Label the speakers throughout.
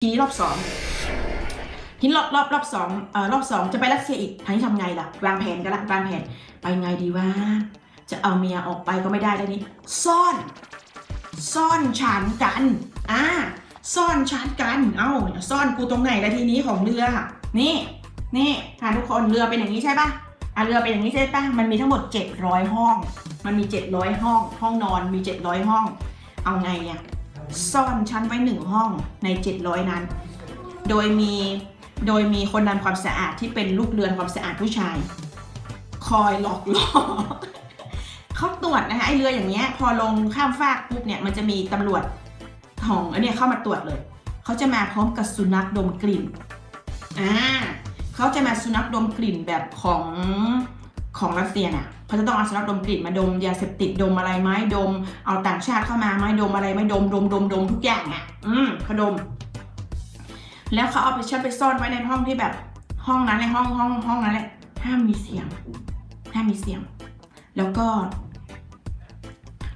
Speaker 1: ทีนี้รอบสองทีนี้รอบรอบรอบสองเอ่อรอบสองจะไปรัสเซียอีกทางนี้ทำไงล่ะวางแผนกันละวางแผนไปไงดีวะจะเอาเมียออกไปก็ไม่ได้แล้วนี่ซ่อน ซ่อนฉันกันอ่าซ่อนฉันกันเอ้าซ่อนกูตรงไหนละทีนี้ของเรือนี่นี่ค่ะทุกคนเรือเป็นอย่างนี้ใช่ปะอะเรือเป็นอย่างนี้ใช่ปะมันมีทั้งหมด 700 ห้อง มันมี 700 ห้อง ห้องนอนมี 700 ห้อง เอาไงอะ ซ่อนชั้นไว้หนึ่งห้องใน 700 นั้น โดยมีโดยมีคนทำความสะอาดที่เป็นลูกเรือนความสะอาดผู้ชาย คอยหลอกล่อเขาตรวจนะคะไอเรืออย่างเงี้ยพอลงข้ามฟากปุ๊บเนี่ยมันจะมีตำรวจของอันเนี้ยเข้ามาตรวจเลย เขาจะมาพร้อมกับสุนัขดมกลิ่นอ่าเขาจะมาสุนัขดมกลิ่นแบบของ ของรัสเซียน่ะเขาจะต้องเอาสุนัขดมกลิ่นมาดมยาเสพติดดมอะไรไหมดม เอาต่างชาติเข้ามาไหมดมอะไรไหมดมดมดมดมทุกอย่างอะ อืมเขาดม แล้วเขาเอาไปชัดไปซ่อนไว้ในห้องที่แบบ ห้องนั้นในห้องห้องห้องนั้นแหละห้ามมีเสียงห้ามมีเสียง แล้วก็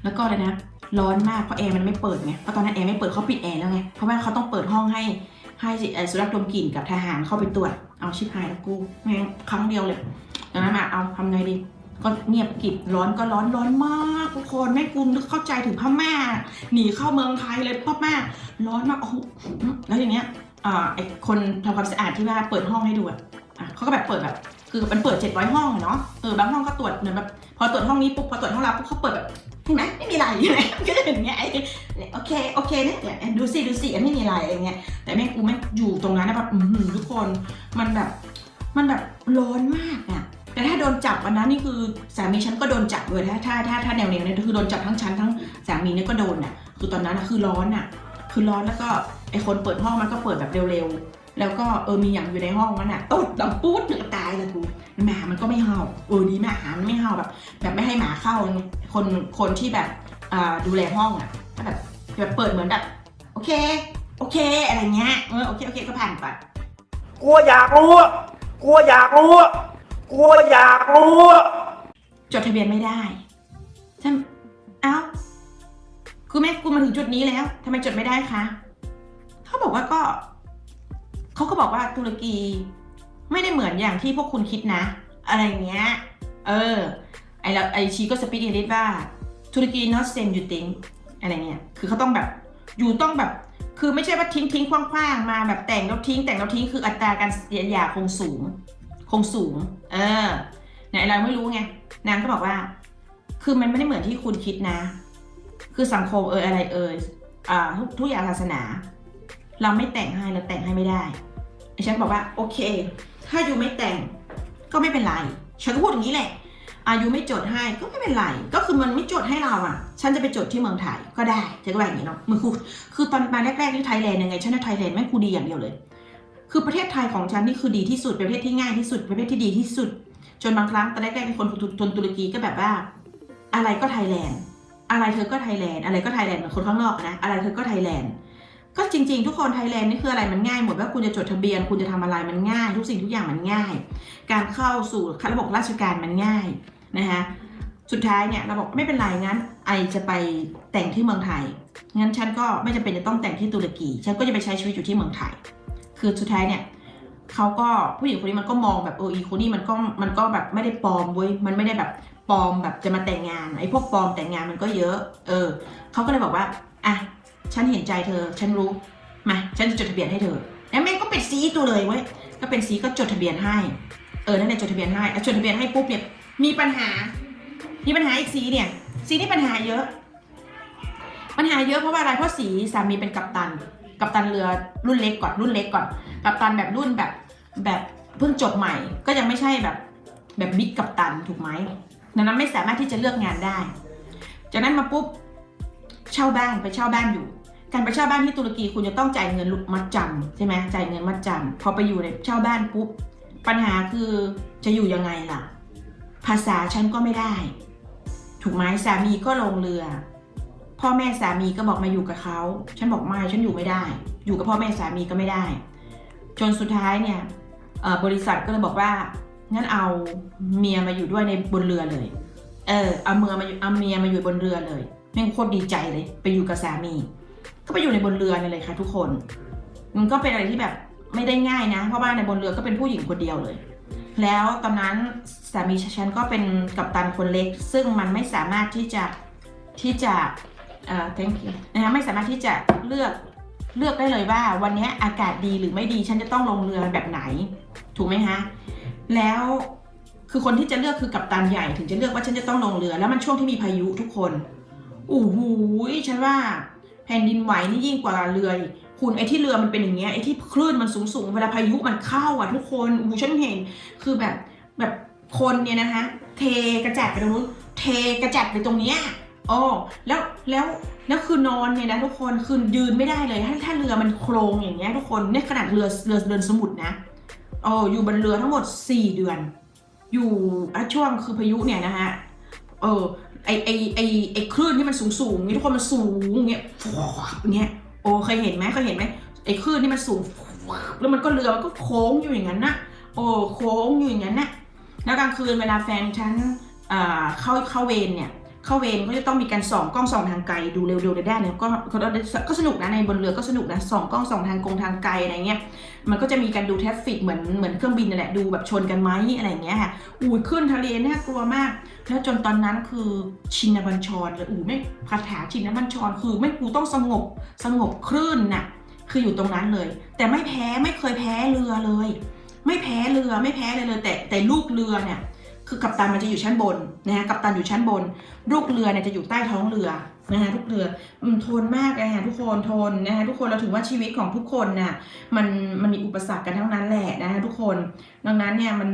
Speaker 1: แล้วก็อะไรนะร้อนมากเพราะแอร์มันไม่เปิดไงเพราะตอนนั้นแอร์ไม่เปิดเขาปิดแอร์แล้วไงเพราะว่าเขาต้องเปิดห้องให้ให้สุนัขดมกลิ่นกับทหารเข้าไปตรวจเอาชิบหายแล้วกูแม่งครั้งเดียวเลย ดังนั้นมาเอาทำไงดีก็เงียบกริบร้อนก็ร้อนร้อนมากทุกคนแม่กูนึกเข้าใจถึงพม่าหนีเข้าเมืองไทยเลยพม่าร้อนมากโอ้โหแล้วอย่างเงี้ยอ่าไอคนทำความสะอาดที่ว่าเปิดห้องให้ดูอะอะเขาก็แบบเปิดแบบคือมันเปิดเจ็ดร้อยห้องอะเนาะเออบางห้องก็ตรวจเหมือนแบบพอตรวจห้องนี้ปุ๊บพอตรวจห้องเราปุ๊บเขาเปิดแบบเห็นไหมไม่มีอะไรใช่ไหมก็จะเห็นอย่างเงี้ยไอ้เนี่ยโอเคโอเคเนี่ยเนี่ยดูสิดูสิอันไม่มีอะไรอะไรเงี้ยแต่แม่งกูไม่งอยู่ตรงนั้นนะแบบอือหือทุกคนมันแบบมันแบบร้อนมากอะ แต่ถ้าโดนจับวันนั้นนี่คือสามีฉันก็โดนจับด้วยถ้าถ้าถ้าถ้าแนวแนวเนี่ยคือโดนจับทั้งฉันทั้งสามีเนี่ยก็โดนอะคือตอนนั้นคือร้อนอะ คือร้อนแล้วก็ไอคนเปิดห้องมันก็เปิดแบบเร็วๆ แล้วก็เออมีอย่างอยู่ในห้องมันอะตดดังปูดถึงตายเลยกูหมามันก็ไม่เห่าเออดีมากหามันไม่เห่าแบบ แบบไม่ให้หมาเข้าคนคนที่แบบอ่าดูแลห้องอะก็แบบแบบเปิดเหมือนแบบโอเคโอเคอะไรเงี้ยเออโอเคโอเคก็ผ่านไป
Speaker 2: กลัวอยากรู้กลัวอยากรู้ กลัวอยากรู้อะ
Speaker 1: จดทะเบียนไม่ได้ฉันเอ้าคือแม่กูมาถึงจุดนี้แล้วทำไมจดไม่ได้คะเขาบอกว่าก็เขาก็บอกว่าตุรกีไม่ได้เหมือนอย่างที่พวกคุณคิดนะ อะไรเงี้ย เออ ไอแล้วไอชีก็สปีดเอลิสว่าตุรกี not same you think อะไรเงี้ย คือเขาต้องแบบ อยู่ต้องแบบ คือไม่ใช่ว่าทิ้งทิ้งคว้างๆ มาแบบแต่งแล้วทิ้งแต่งแล้วทิ้ง คืออัตราการเสียหยาคงสูง คงสูง เออเนี่ยเราไม่รู้ไงนางก็บอกว่า คือมันไม่ได้เหมือนที่คุณคิดนะ คือสังคมเอออะไรเอออ่าทุกทุกอย่างศาสนา เราไม่แต่งให้เราแต่งให้ไม่ได้ไอ้ฉันบอกว่า โอเค ถ้าอยูไม่แต่งก็ไม่เป็นไร ฉันก็พูดอย่างนี้แหละอายุไม่จดให้ก็ไม่เป็นไร ก็คือมันไม่จดให้เราอะ ฉันจะไปจดที่เมืองไทยก็ได้ฉันก็แบบนี้เนาะมือคือคือตอนมาแรกๆที่ไทยแลนด์ยังไงฉันในไทยแลนด์แม่งกูดีอย่างเดียวเลย คือประเทศไทยของฉันนี่คือดีที่สุดประเทศที่ง่ายที่สุดประเทศที่ดีที่สุด จนบางครั้งตอนแรกๆที่คนทุนตุรกีก็แบบว่า อะไรก็ไทยแลนด์ อะไรเธอก็ไทยแลนด์อะไรก็ไทยแลนด์เหมือนคนข้างนอกนะอะไรเธอก็ไทยแลนด์ก็จริงๆ ทุกคนไทยแลนด์นี่คืออะไรมันง่ายหมดว่าคุณจะจดทะเบียน คุณจะทำอะไรมันง่าย ทุกสิ่งทุกอย่างมันง่าย การเข้าสู่ระบบราชการมันง่ายนะคะสุดท้ายเนี่ยเราบอกไม่เป็นไรงั้น ไอจะไปแต่งที่เมืองไทยงั้นฉันก็ไม่จำเป็นจะต้องแต่งที่ตุรกี ฉันก็จะไปใช้ชีวิตอยู่ที่เมืองไทย คือสุดท้ายเนี่ยเขาก็ผู้หญิงคนนี้มันก็มองแบบเอออีคนนี้มันก็มันก็แบบไม่ได้ปลอมเว้ยมันไม่ได้แบบปลอมแบบจะมาแต่งงานไอ้พวกปลอมแต่งงานมันก็เยอะ เออเขาก็เลยบอกว่าอะฉันเห็นใจเธอ ฉันรู้มาฉันจะจดทะเบียนให้เธอแล้วแม่ก็เป็นซีตัวเลยเว้ยก็เป็นซีก็จดทะเบียนให้ เออนั่นแหละจดทะเบียนให้จดทะเบียนให้ปุ๊บเนี่ยมีปัญหา มีปัญหาอีกสีเนี่ยสีนี่ปัญหาเยอะ ปัญหาเยอะเพราะว่าอะไรเพราะสีสามีเป็นกัปตัน กัปตันเรือรุ่นเล็กก่อนรุ่นเล็กก่อน กัปตันแบบรุ่นแบบแบบเพิ่งจบใหม่ ก็ยังไม่ใช่แบบแบบบิ๊กกัปตันถูกไหมดังนั้นไม่สามารถที่จะเลือกงานได้ จากนั้นมาปุ๊บเช่าบ้านไปเช่าบ้านอยู่ การไปเช่าบ้านที่ตุรกีคุณจะต้องจ่ายเงินมัดจำใช่ไหมจ่ายเงินมัดจำพอไปอยู่ในเช่าบ้านปุ๊บปัญหาคือจะอยู่ยังไงล่ะ ภาษาฉันก็ไม่ได้ ถูกไหมสามีก็ลงเรือ พ่อแม่สามีก็บอกมาอยู่กับเขาฉันบอกไม่ฉันอยู่ไม่ได้ อยู่กับพ่อแม่สามีก็ไม่ได้ จนสุดท้ายเนี่ยบริษัทก็เลยบอกว่างั้นเอาเมียมาอยู่ด้วยในบนเรือเลย เออเอาเมียมาอยู่เอาเมียมาอยู่บนเรือเลยแม่งโคตรดีใจเลยไปอยู่กับสามี ก็ไปอยู่ในบนเรือเลยค่ะทุกคน มันก็เป็นอะไรที่แบบไม่ได้ง่ายนะ เพราะว่าในบนเรือก็เป็นผู้หญิงคนเดียวเลย แล้วตอนนั้นสามีฉันก็เป็นกัปตันคนเล็ก ซึ่งมันไม่สามารถที่จะที่จะ เอ่อ thank you นะคะไม่สามารถที่จะเลือกเลือกได้เลยว่า วันนี้อากาศดีหรือไม่ดีฉันจะต้องลงเรือแบบไหน ถูกไหมฮะแล้วคือคนที่จะเลือกคือกัปตันใหญ่ถึงจะเลือกว่าฉันจะต้องลงเรือ แล้วมันช่วงที่มีพายุทุกคนโอ้โหฉันว่าแผ่นดินไหวนี่ยิ่งกว่าเรือคุณไอ้ที่เรือมันเป็นอย่างเงี้ยไอ้ที่คลื่นมันสูงสูงเวลาพายุมันเข้าอะทุกคนโอ้ฉันเห็นคือแบบแบบคนเนี่ยนะคะเทกระจัดไปตรงนู้นเทกระจัดไปตรงเนี้ย โอ้แล้วแล้วแล้วคือนอนเนี่ยนะทุกคนคือยืนไม่ได้เลย ถ้าถ้าเรือมันโครงอย่างเงี้ยทุกคนเนี่ยขนาดเรือเรือเดินสมุทรนะอ้อยู่บนเรือทั้งหมด 4 เดือน อยู่ช่วงคือพายุเนี่ยนะฮะเออไอไอไอไอคลื่นที่มันสูงสูงๆนี่ทุกคนมันสูงอย่างเงี้ยเงี้ยโอ้เคยเห็นไหมเคยเห็นไหมไอคลื่นที่มันสูงแล้วมันก็เรือมันก็โค้งอยู่อย่างนั้นนะโอ้โค้งอยู่อย่างนั้นนะแล้วกลางคืนเวลาแฟนฉันอ่าเข้าเข้าเวรเนี่ย เข้าเวรก็จะต้องมีการส่องกล้องส่องทางไกลดูเร็วๆได้เนี่ยก็ก็ก็สนุกนะในบนเรือก็สนุกนะส่องกล้องส่องทางกงทางไกลอะไรเงี้ยมันก็จะมีการดูแทฟฟิกเหมือนเหมือนเครื่องบินนั่นแหละดูแบบชนกันไหมอะไรเงี้ยค่ะอุ้ขึ้นทะเลน่ากลัวมาก แล้วจนตอนนั้นคือชินบัญชรเลยอู้ไม่คาถาชินบัญชรคือไม่กูต้องสงบสงบคลื่นน่ะคืออยู่ตรงนั้นเลย แต่ไม่แพ้ไม่เคยแพ้เรือเลย ไม่แพ้เรือไม่แพ้เลยเลย แต่แต่ลูกเรือเนี่ย คือกัปตันมันจะอยู่ชั้นบนนะฮะกัปตันอยู่ชั้นบน ลูกเรือเนี่ยจะอยู่ใต้ท้องเรือนะฮะลูกเรืออทนมากเลยฮะทุกคนทนนะฮะทุกคนเราถือว่าชีวิตของทุกคนน่ะมันมันมีอุปสรรคกันทั้งนั้นแหละนะฮะทุกคน ดังนั้นเนี่ยมัน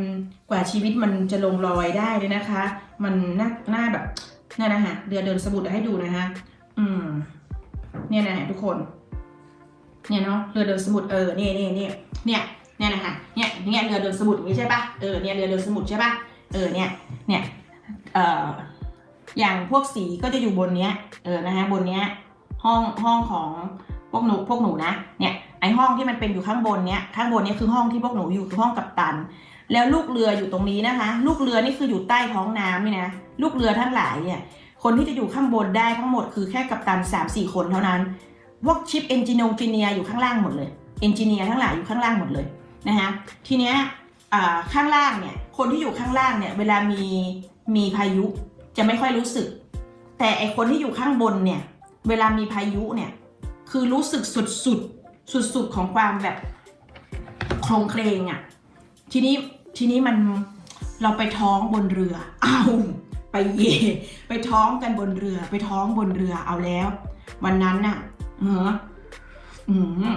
Speaker 1: กว่าชีวิตมันจะลงรอยได้เลยนะคะ มันน่าน่าแบบนั่นนะฮะเรือเดินสมุทรให้ดูนะฮะอืม เนี่ยนะฮะทุกคน เนี่ยเนาะเรือเดินสมุทรเออเนี่ยเนี่ยเนี่ยเนี่ยเนี่ยนะคะเนี่ยเนี่ยเรือเดินสมุทรอย่างนี้ใช่ปะเออเนี่ยเรือเดินสมุทรใช่ปะ เออเนี่ยเนี่ยเอ่ออย่างพวกสีก็จะอยู่บนเนี้ยเออนะฮะบนเนี้ยห้องห้องของพวกหนูพวกหนูนะเนี่ยไอห้องที่มันเป็นอยู่ข้างบนเนี้ยข้างบนเนี้ยคือห้องที่พวกหนูอยู่คือห้องกัปตัน แล้วลูกเรืออยู่ตรงนี้นะคะ ลูกเรือนี่คืออยู่ใต้ท้องน้ำนี่นะลูกเรือทั้งหลายเนี่ยคนที่จะอยู่ข้างบนได้ทั้งหมดคือแค่กัปตัน 3 4 คนเท่านั้น พวกชิปเอนจิเนียร์อยู่ข้างล่างหมดเลยเอนจิเนียร์ทั้งหลายอยู่ข้างล่างหมดเลยนะคะทีเนี้ยข้างล่างเนี่ย คนที่อยู่ข้างล่างเนี่ย เวลามีมีพายุจะไม่ค่อยรู้สึก แต่ไอคนที่อยู่ข้างบนเนี่ย เวลามีพายุเนี่ย คือรู้สึกสุดสุดสุดสุดของความแบบโครงเครงอะ่ะ ทีนี้ทีนี้มันเราไปท้องบนเรืออ้าวไปเย่ไปท้องกันบนเรือ ไปท้องบนเรือเอาแล้ว วันนั้นน่ะเอออืม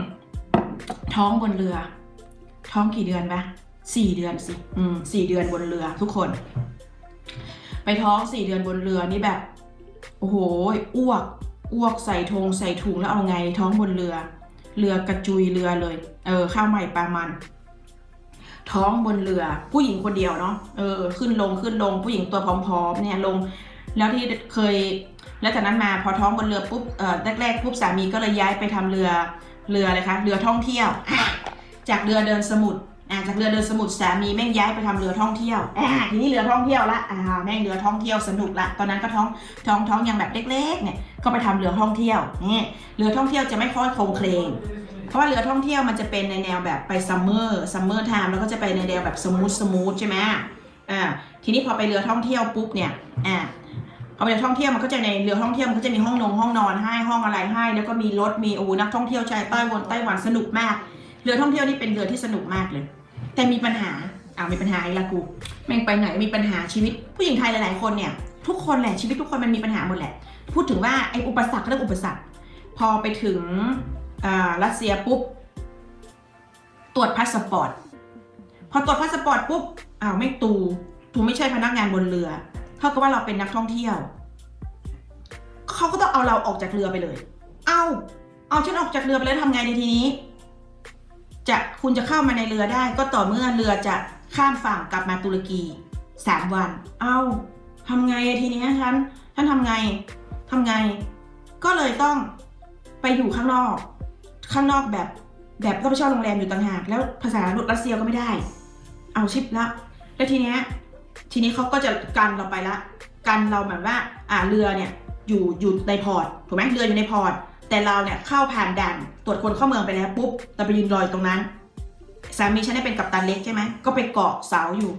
Speaker 1: ท้องบนเรือ ท้องกี่เดือนปะ สี่เดือนสิอืมสี่เดือนบนเรือทุกคน ไปท้องสี่เดือนบนเรือนี่แบบ โอ้โหอ้วกอ้วกใส่ธงใส่ถุงแล้วเอาไงท้องบนเรือ เรือกระจุยเรือเลย เออ ข้าวใหม่ปลามัน ท้องบนเรือ ผู้หญิงคนเดียวเนาะเออ ขึ้นลงขึ้นลงผู้หญิงตัวผอมๆ เนี่ยลง แล้วที่เคย แล้วจากนั้นมาพอท้องบนเรือปุ๊บเอ่อแรกๆปุ๊บสามีก็เลยย้ายไปทำเรือเรืออะไรคะเรือท่องเที่ยวจากเรือเดินสมุทร อ่าจากเรือเดินสมุทรสามีแม่งย้ายไปทำเรือท่องเที่ยวอ่าทีนี้เรือท่องเที่ยวละอ่าแม่งเรือท่องเที่ยวสนุกละตอนนั้นก็ท้องท้องท้องยังแบบเล็กๆเนี่ยก็ไปทำเรือท่องเที่ยวนี่เรือท่องเที่ยวจะไม่ค่อยโครงเคลงเพราะว่าเรือท่องเที่ยวมันจะเป็นในแนวแบบไปซัมเมอร์ซัมเมอร์ไทม์แล้วก็จะไปในแนวแบบสมูทสมูทใช่ไหมอ่าทีนี้พอไปเรือท่องเที่ยวปุ๊บเนี่ยอ่าพอไปเรือท่องเที่ยวมันก็จะในเรือท่องเที่ยวมันก็จะมีห้องนงห้องนอนให้ห้องอะไรให้ แล้วก็มีรถมีโอ้นักท่องเที่ยวชายไต้หวันไต้หวันสนุกมาก เรือท่องเที่ยวนี่เป็นเรือที่สนุกมากเลย แต่มีปัญหาอ้าวมีปัญหาอีกละกู แม่งไปไหนมีปัญหาชีวิต ผู้หญิงไทยหลาย ๆ คนเนี่ยทุกคนแหละชีวิตทุกคนมันมีปัญหาหมดแหละ พูดถึงว่าไอ้อุปสรรคเรื่องอุปสรรค พอไปถึงอ่ารัสเซียปุ๊บตรวจพาสปอร์ตพอตรวจพาสปอร์ตปุ๊บอ้าวไม่ตูตูไม่ใช่พนักงานบนเรือเท่ากับว่าเราเป็นนักท่องเที่ยวเขาก็ต้องเอาเราออกจากเรือไปเลย เอาเอาฉันออกจากเรือไปแล้วทำไงในทีนี้ จะคุณจะเข้ามาในเรือได้ก็ต่อเมื่อเรือจะข้ามฝั่งกลับมาตุรกีสามวัน เอาทำไงทีนี้ฉันฉันทำไงทำไง ก็เลยต้องไปอยู่ข้างนอก ข้างนอกแบบแบบต้องไปเช่าโรงแรมอยู่ต่างหาก แล้วภาษารัสเซียก็ไม่ได้ เอาชิปแล้วแล้วทีเนี้ยทีนี้เขาก็จะกันเราไปละ กันเราเหมือนว่าอ่าเรือเนี่ยอยู่อยู่ในพอร์ตถูกไหมเรืออยู่ในพอร์ต แต่เราเนี่ยเข้าผ่านด่านตรวจคนเข้าเมืองไปแล้วปุ๊บเราไปยืนรออยู่ตรงนั้น สามีฉันได้เป็นกัปตันเล็กใช่ไหมก็ไปเกาะเสาอยู่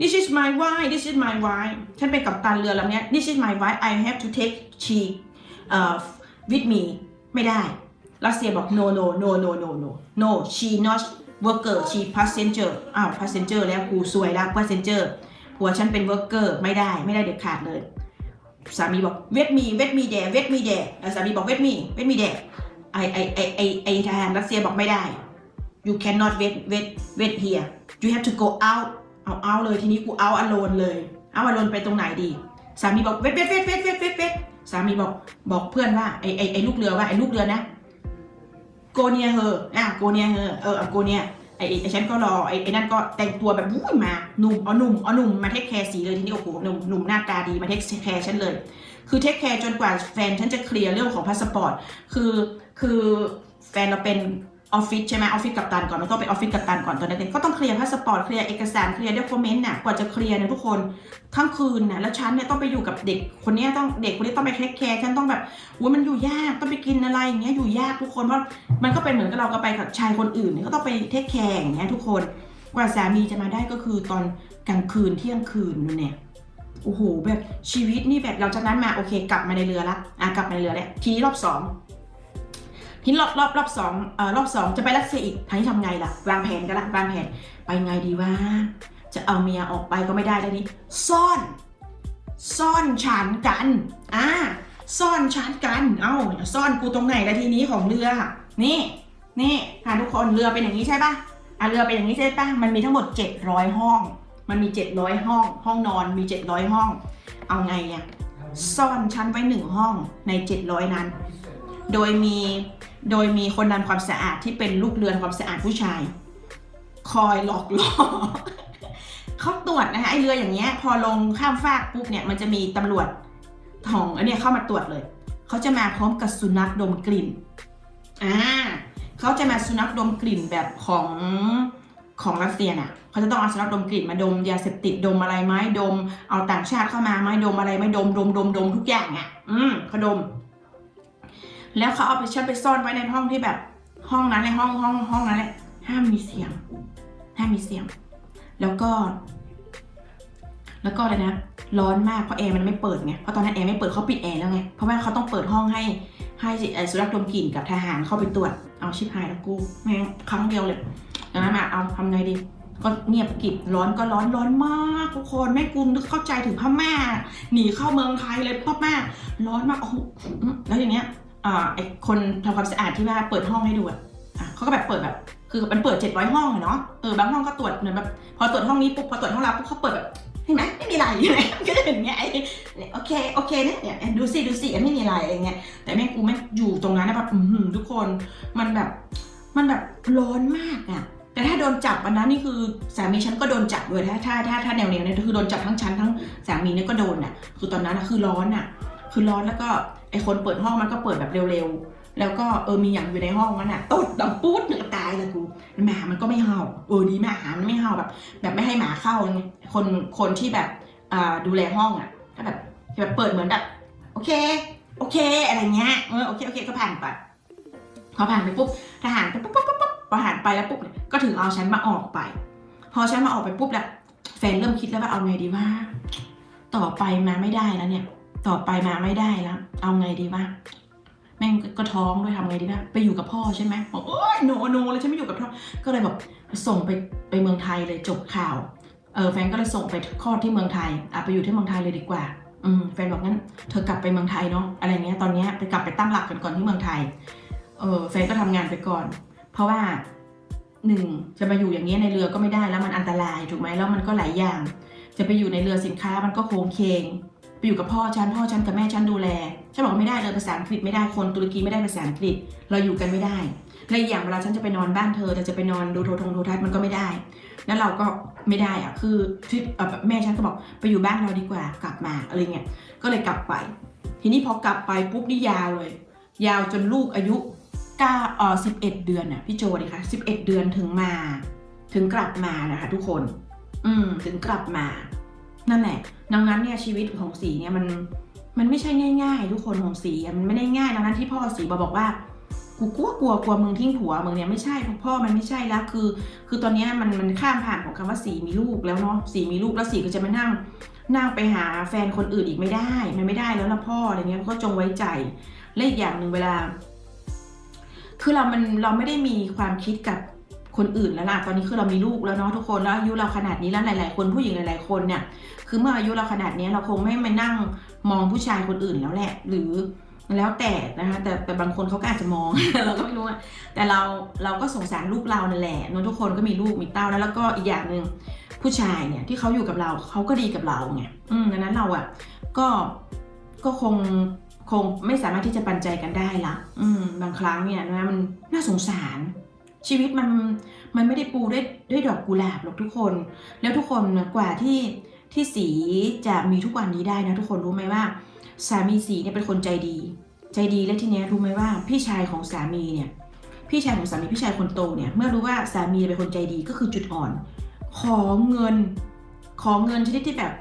Speaker 1: this is my wife this is my wife ฉันเป็นกัปตันเรือลำนี้ this is my wife I have to take she uh, with me ไม่ได้รัสเซียบอก no no no no no no no she not worker she passenger อ้าว passenger แล้วกูสวยแล้ว passenger ผัวฉันเป็น worker ไม่ได้ไม่ได้เด็ดขาดเลย สามีบอกเวทมีเวทมีแดเวทมีแดสามีบอกเวทมีเวทมีแดไอไอไอไอไอทหารรัสเซียบอกไม่ได้ you cannot wait wait wait here you have to go out เอาเอาเลยทีนี้กูเอาอโลนเลยเอาอโลนไปตรงไหนดี สามีบอกเวทเวทเวทเวทเวทเวทสามีบอกบอกเพื่อนว่าไอไอไอลูกเรือว่าไอลูกเรือนะ go near her อะ go near her เออ go near ไอไอ้ฉันก็รอไอไอนั่นก็แต่งตัวแบบวุ้ยมาหนุ่มเอาหนุ่มเอาหนุ่มมาเทคแคร์สีเลยทีนี้โอ้โหหนุ่มหนุ่มหน้าตาดีมาเทคแคร์ฉันเลย คือเทคแคร์จนกว่าแฟนฉันจะเคลียร์เรื่องของพาสปอร์ตคือคือแฟนเราเป็น ออฟฟิศใช่ไหมออฟฟิศกัปตันก่อนมันต้องไปออฟฟิศกัปตันก่อนตอนนั้นเองก็ต้องเคลียร์พาสปอร์ตเคลียร์เอกสารเคลียร์ด็อกิเมนต์น่ะกว่าจะเคลียร์เนี่ยทุกคนทั้งคืนน่ะแล้วฉันเนี่ยต้องไปอยู่กับเด็กคนนี้ต้องเด็กคนนี้ต้องไปเทคแคร์ฉันต้องแบบว่ามันอยู่ยากต้องไปกินอะไรอย่างเงี้ยอยู่ยากทุกคนเพราะมันก็เป็นเหมือนกับเราก็ไปกับชายคนอื่นเนี่ยก็ต้องไปเทคแคร์อย่างเงี้ยทุกคนกว่าสามีจะมาได้ก็คือตอนกลางคืนเที่ยงคืนนู่นเนี่ยโอ้โหแบบชีวิตนี่แบบเราจากนั้นมาโอเค กลับมาในเรือละอะกลับมาในเรือแล้วทีนี้รอบสอง ทีนี้รอบรอบรอบสองเอ่อรอบสองจะไปรัสเซียอีกทางนี้ทำไงล่ะ วางแผนกันละวางแผนไปไงดีวะจะเอาเมียออกไปก็ไม่ได้แล้วนี่ซ่อน ซ่อนฉันกันอ่าซ่อนฉันกันเอ้าซ่อนกูตรงไหนละทีนี้ของเรือนี่นี่ค่ะทุกคนเรือเป็นอย่างนี้ใช่ปะอะเรือเป็นอย่างนี้ใช่ปะมันมีทั้งหมด 700 ห้อง มันมี 700 ห้อง ห้องนอนมี 700 ห้อง เอาไงอะซ่อนชั้นไว้หนึ่งห้องใน 700 นั้น โดยมี โดยมีคนทำความสะอาดที่เป็นลูกเรือนความสะอาดผู้ชาย คอยหลอกล่อเขาตรวจนะคะไอเรืออย่างเงี้ย พอลงข้ามฟากปุ๊บเนี่ยมันจะมีตำรวจของอันเนี้ยเข้ามาตรวจเลย เขาจะมาพร้อมกับสุนัขดมกลิ่นอ่าเขาจะมาสุนัขดมกลิ่นแบบของของรัสเซียน่ะเขาจะต้องเอาสุนัขดมกลิ่นมาดมยาเสพติดดมอะไรไหมดม เอาต่างชาติเข้ามาไหมดมอะไรไหมดมดมดมดมทุกอย่างอะ อืมเขาดม แล้วเขาเอาไปฉันไปซ่อนไว้ในห้องที่แบบห้องนั้นในห้องห้องห้องนั้นแหละห้ามมีเสียงห้ามมีเสียง แล้วก็ แล้วก็อะไรนะร้อนมากเพราะแอร์มันไม่เปิดไงเพราะตอนนั้นแอร์ไม่เปิดเขาปิดแอร์แล้วไงเพราะว่าเขาต้องเปิดห้องให้ให้สิเอ่อสุนัขดมกลิ่นกับทหารเข้าไปตรวจเอาชิบหายแล้วกูแม่งครั้งเดียวเลยดังนั้นมาเอาทำไงดีก็เงียบกิบร้อนก็ร้อนร้อนมากทุกคนแม่กูนึกเข้าใจถึงพม่าหนีเข้าเมืองไทยเลยพ่อแม่ร้อนมากโอ้โหแล้วอย่างเงี้ย ไอคนทำความสะอาดที่ว่าเปิดห้องให้ดูอะเขาก็แบบเปิดแบบ คือมันเปิด 700 ห้องเนาะเออบางห้องก็ตรวจเหมือนแบบพอตรวจห้องนี้ปุ๊บพอตรวจห้องเราปุ๊บเขาเปิดแบบเห็นไหมไม่มีอะไรอยู่ไหมก็จะเห็นไงโอเคโอเคเนี่ยเนี่ยดูสิดูสิไม่มีอะไรอะไรเงี้ยแต่แม่กูแม่งอยู่ตรงนั้นนะแบบทุกคนมันแบบมันแบบร้อนมากอะแต่ถ้าโดนจับวันนั้นนี่คือสามีฉันก็โดนจับด้วยถ้าถ้าถ้าถ้าแนวแนวเนี่ยคือโดนจับทั้งฉันทั้งสามีเนี่ยก็โดนอะคือตอนนั้นคือร้อนอะคือร้อนแล้วก็ ไอคนเปิดห้องมันก็เปิดแบบเร็วๆ แล้วก็เออมีอย่างอยู่ในห้องมันอะตดดังปุ๊ดหนึ่งตายเลยกูหมามันก็ไม่เห่าเออดีแมหามันไม่เห่าแบบ แบบไม่ให้หมาเข้าไงคนคนที่แบบอ่าดูแลห้องอะก็แบบแบบเปิดเหมือนแบบโอเค โอเคอะไรเงี้ยเออโอเคโอเคก็ผ่านไปพอผ่านไปปุ๊บทหารไปปุ๊บปุ๊บปุ๊บปุ๊บพอผ่านไปแล้วปุ๊บเนี่ยก็ถึงเอาฉันมาออกไป พอฉันมาออกไปปุ๊บแล้วแฟนเริ่มคิดแล้วว่าเอาไงดีว่า ต่อไปมาไม่ได้แล้วเนี่ย ต่อไปมาไม่ได้แล้ว เอาไงดีวะแม่งก็ท้องด้วยทำไงดีวะไปอยู่กับพ่อใช่ไหมบอกโอ๊ยโนโนเลยฉันไม่อยู่กับพ่อก็เลยบอกส่งไปไปเมืองไทยเลยจบข่าวเออแฟนก็เลยส่งไปคลอดที่เมืองไทยอะไปอยู่ที่เมืองไทยเลยดีกว่า อืมแฟนบอกงั้นเธอกลับไปเมืองไทยเนาะอะไรเงี้ยตอนเนี้ยไปกลับไปตั้งหลักกันก่อนที่เมืองไทยเออแฟนก็ทำงานไปก่อน เพราะว่าหนึ่งจะมาอยู่อย่างเงี้ยในเรือก็ไม่ได้แล้วมันอันตรายถูกไหมแล้วมันก็หลายอย่าง จะไปอยู่ในเรือสินค้ามันก็โค้งเคง ไปอยู่กับพ่อฉันพ่อฉันกับแม่ฉันดูแลฉันบอกไม่ได้เลยภาษาอังกฤษไม่ได้คนตุรกีไม่ได้ภาษาอังกฤษเราอยู่กันไม่ได้และอย่างเวลาฉันจะไปนอนบ้านเธอแต่จะไปนอนดูโทรทงโทรทัศน์มันก็ไม่ได้ แล้วเราก็ไม่ได้อะคือที่แม่ฉันก็บอกไปอยู่บ้านเราดีกว่ากลับมาอะไรเงี้ยก็เลยกลับไป ทีนี้พอกลับไปปุ๊บนี่ยาวเลย ยาวจนลูกอายุเก้าเออสิบเอ็ดเดือนน่ะพี่โจดิคะสิบเอ็ดเดือนถึงมา ถึงกลับมานะคะทุกคน อืมถึงกลับมา นั่นแหละ ดังนั้นเนี่ยชีวิตของสีเนี่ยมันมันไม่ใช่ง่ายๆ ทุกคนของสีมันไม่ได้ง่ายดังนั้นที่พ่อสีบอกว่ากูกลัวกลัวกลัวมึงทิ้งผัวมึงเนี่ยไม่ใช่พ่อมันไม่ใช่แล้วคือ คือตอนนี้มันมันข้ามผ่านของคำว่าสีมีลูกแล้วเนาะสีมีลูกแล้วสีก็จะมานั่งนั่งไปหาแฟนคนอื่นอีกไม่ได้ มันไม่ได้แล้วนะพ่ออะไรเงี้ยก็จงไว้ใจและอีกอย่างหนึ่งเวลา คือเรามันเราไม่ได้มีความคิดกับ คนอื่นแล้วล่ะตอนนี้คือเรามีลูกแล้วเนาะทุกคนแล้วอายุเราขนาดนี้แล้วหลาย ๆ คนผู้หญิงหลาย ๆ คนเนี่ยคือเมื่ออายุเราขนาดนี้เราคงไม่มานั่งมองผู้ชายคนอื่นแล้วแหละ หรือแล้วแต่นะคะแต่แต่บางคนเขาก็อาจจะมอง เราก็ไม่รู้แต่เราเราก็สงสารลูกเรานั่นแหละเนอะทุกคนก็มีลูกมีเต้าแล้วแล้วก็อีกอย่างหนึ่งผู้ชายเนี่ยที่เขาอยู่กับเราเขาก็ดีกับเราไงอืมดังนั้นเราอะก็ก็คงคงไม่สามารถที่จะปันใจกันได้ละอืมบางครั้งเนี่ยนะมันน่าสงสาร ชีวิตมันมันไม่ได้ปูด้วยด้วยดอกกุหลาบหรอกทุกคน แล้วทุกคนกว่าที่ที่สีจะมีทุกวันนี้ได้นะทุกคนรู้ไหมว่า สามีสีเนี่ยเป็นคนใจดี ใจดีและทีเนี้ยรู้ไหมว่าพี่ชายของสามีเนี่ยพี่ชายของสามีพี่ชายคนโตเนี่ยเมื่อรู้ว่าสามีเป็นคนใจดีก็คือจุดอ่อน ขอเงิน ขอเงินชนิดที่แบบ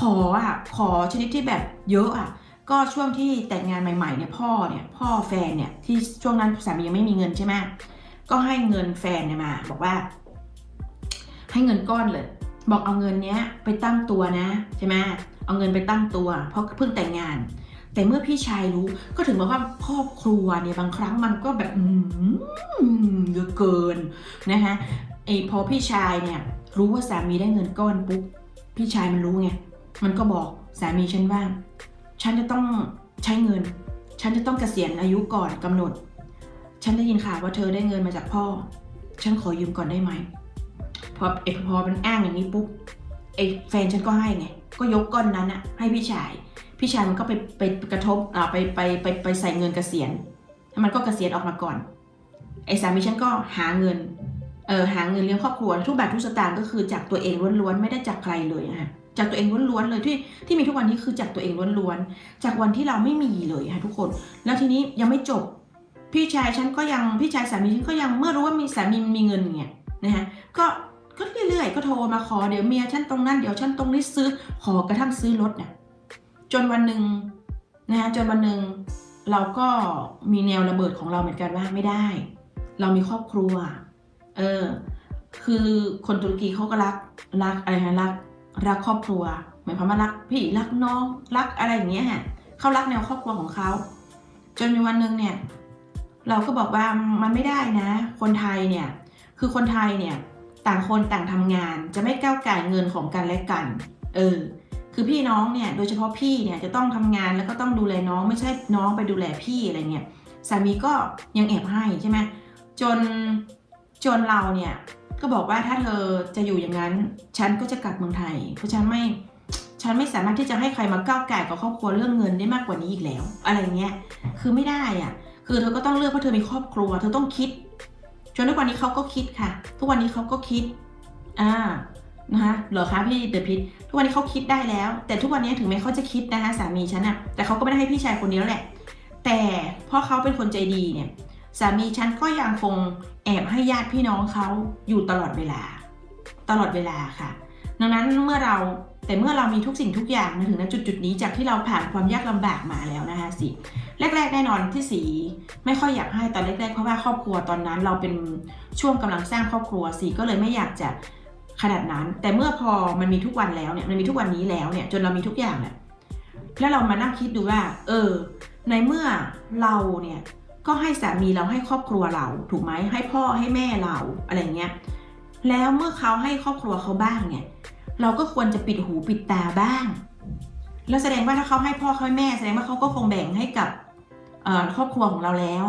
Speaker 1: ขออะขอชนิดที่แบบเยอะอะก็ช่วงที่แต่งงานใหม่ๆเนี่ยพ่อเนี่ยพ่อแฟนเนี่ยที่ช่วงนั้นสามียังไม่มีเงินใช่ไหม ก็ให้เงินแฟนเนี่ยมา บอกว่า ให้เงินก้อนเลย บอกเอาเงินเนี้ยไปตั้งตัวนะใช่ไหมเอาเงินไปตั้งตัว เพราะเพิ่งแต่งงาน แต่เมื่อพี่ชายรู้ก็ถึงบอกว่าครอบครัวเนี่ยบางครั้งมันก็แบบอืมเยอะเกินนะคะไอพอพี่ชายเนี่ย รู้ว่าสามีได้เงินก้อนปุ๊บพี่ชายมันรู้ไงมันก็บอกสามีฉันว่า ฉันจะต้องใช้เงิน ฉันจะต้องเกษียณอายุก่อนกำหนด ฉันได้ยินข่าวว่าเธอได้เงินมาจากพ่อ ฉันขอยืมก่อนได้ไหม พอไอพอมันอ้างอย่างนี้ปุ๊บไอ้แฟนฉันก็ให้ไง ก็ยกก้อนนั้นอะให้พี่ชาย พี่ชายมันก็ไปไปกระทบอ่าไปไปไปไปใส่เงินเกษียณมันก็เกษียณออกมาก่อน ไอสามีฉันก็หาเงิน เออหาเงินเลี้ยงครอบครัวทุกบาททุกสตางค์ก็คือจากตัวเองล้วนๆไม่ได้จากใครเลยอะค่ะจากตัวเองล้วนๆเลยที่ที่มีทุกวันนี้คือจากตัวเองล้วนๆจากวันที่เราไม่มีเลยค่ะทุกคน แล้วทีนี้ยังไม่จบ พี่ชายฉันก็ยังพี่ชายสามีฉันก็ยังเมื่อรู้ว่ามีสามีมีเงินอย่างเงี้ยนะฮะก็ก็เรื่อยๆก็โทรมาขอเดี๋ยวเมียฉันตรงนั้นเดี๋ยวฉันตรงนี้ซื้อขอกระทั่งซื้อรถเนี่ยจนวันหนึ่งนะฮะจนวันหนึ่งเราก็มีแนวระเบิดของเราเหมือนกันว่าไม่ได้ เรามีครอบครัว เออ คือคนตุรกีเขาก็รักรักอะไรนะรักรักครอบครัวหมายความว่ารักพี่รักน้องรักอะไรอย่างเงี้ยฮะเขารักแนวครอบครัวของเขาจนมีวันหนึ่งเนี่ย เราก็บอกว่ามันไม่ได้นะ คนไทยเนี่ยคือคนไทยเนี่ยต่างคนต่างทำงานจะไม่ก้าวไก่เงินของกันและกัน เออ คือพี่น้องเนี่ย โดยเฉพาะพี่เนี่ยจะต้องทำงานแล้วก็ต้องดูแลน้องไม่ใช่น้องไปดูแลพี่อะไรเงี้ยสามีก็ยังแอบให้ใช่ไหมจนจนเราเนี่ยก็บอกว่าถ้าเธอจะอยู่อย่างนั้น ฉันก็จะกลับเมืองไทย เพราะฉันไม่ฉันไม่สามารถที่จะให้ใครมาก้าวไก่กับครอบครัวเรื่องเงินได้มากกว่านี้อีกแล้ว อะไรเงี้ยคือไม่ได้อะ คือเธอก็ต้องเลือกเพราะเธอมีครอบครัว เธอต้องคิด จนทุกวันนี้เขาก็คิดค่ะ ทุกวันนี้เขาก็คิด อ่า นะคะเหรอคะพี่เดอพิททุกวันนี้เขาคิดได้แล้ว แต่ทุกวันนี้ถึงแม้เขาจะคิดนะคะสามีฉันอะแต่เขาก็ไม่ได้ให้พี่ชายคนเดียวแหละ แต่เพราะเขาเป็นคนใจดีเนี่ย สามีฉันก็ยังคงแอบให้ญาติพี่น้องเขาอยู่ตลอดเวลา ตลอดเวลาค่ะ ดังนั้นเมื่อเรา แต่เมื่อเรามีทุกสิ่งทุกอย่างมาถึงณจุดจุดนี้จากที่เราผ่านความยากลำบากมาแล้วนะคะสิแรกๆแน่นอนที่สีไม่ค่อยอยากให้ตอนแรกๆเพราะว่าครอบครัวตอนนั้นเราเป็นช่วงกำลังสร้างครอบครัวสีก็เลยไม่อยากจะขนาดนั้น แต่เมื่อพอมันมีทุกวันแล้วเนี่ยมันมีทุกวันนี้แล้วเนี่ยจนเรามีทุกอย่างเนี่ยแล้วเรามานั่งคิดดูว่า เออ ในเมื่อเราเนี่ยก็ให้สามีเราให้ครอบครัวเรา ถูกไหมให้พ่อให้แม่เราอะไรเงี้ยแล้วเมื่อเขาให้ครอบครัวเขาบ้างเนี่ย เราก็ควรจะปิดหูปิดตาบ้าง แล้วแสดงว่าถ้าเขาให้พ่อเขาให้แม่ แสดงว่าเขาก็คงแบ่งให้กับครอบครัวของเราแล้ว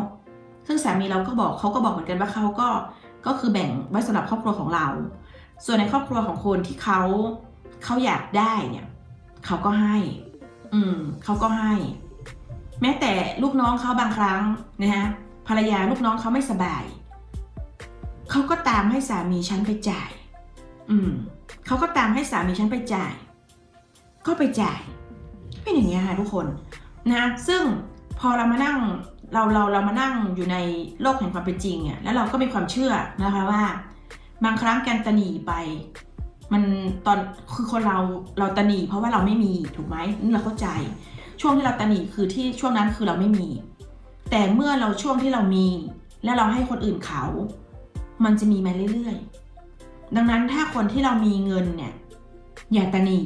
Speaker 1: ซึ่งสามีเราก็บอกเขาก็บอกเหมือนกันว่าเขาก็ก็คือแบ่งไว้สำหรับครอบครัวของเรา ส่วนในครอบครัวของคนที่เขาเขาอยากได้เนี่ยเขาก็ให้ อืมเขาก็ให้ แม้แต่ลูกน้องเขาบางครั้งนะฮะภรรยาลูกน้องเขาไม่สบาย เขาก็ตามให้สามีฉันไปจ่าย อืม เขาก็ตามให้สามีฉันไปจ่าย ก็ไปจ่าย เป็นอย่างเงี้ยค่ะทุกคนนะซึ่งพอเรามานั่งเราเราเรามานั่งอยู่ในโลกแห่งความเป็นจริงเนี่ยแล้วเราก็มีความเชื่อนะคะว่า บางครั้งการตะหนีไป มันตอนคือคนเราเราตะหนีเพราะว่าเราไม่มีถูกไหมนี่เราเข้าใจ ช่วงที่เราตะหนีคือที่ช่วงนั้นคือเราไม่มี แต่เมื่อเราช่วงที่เรามี และเราให้คนอื่นเขา มันจะมีมาเรื่อยๆ ดังนั้นถ้าคนที่เรามีเงินเนี่ยอย่าตนี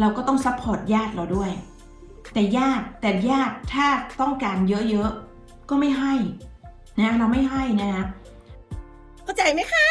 Speaker 1: เราก็ต้องซัพพอร์ตญาติเราด้วย แต่ญาติแต่ญาติถ้าต้องการเยอะๆก็ไม่ให้นะเราไม่ให้นะ
Speaker 3: เข้าใจไหมคะ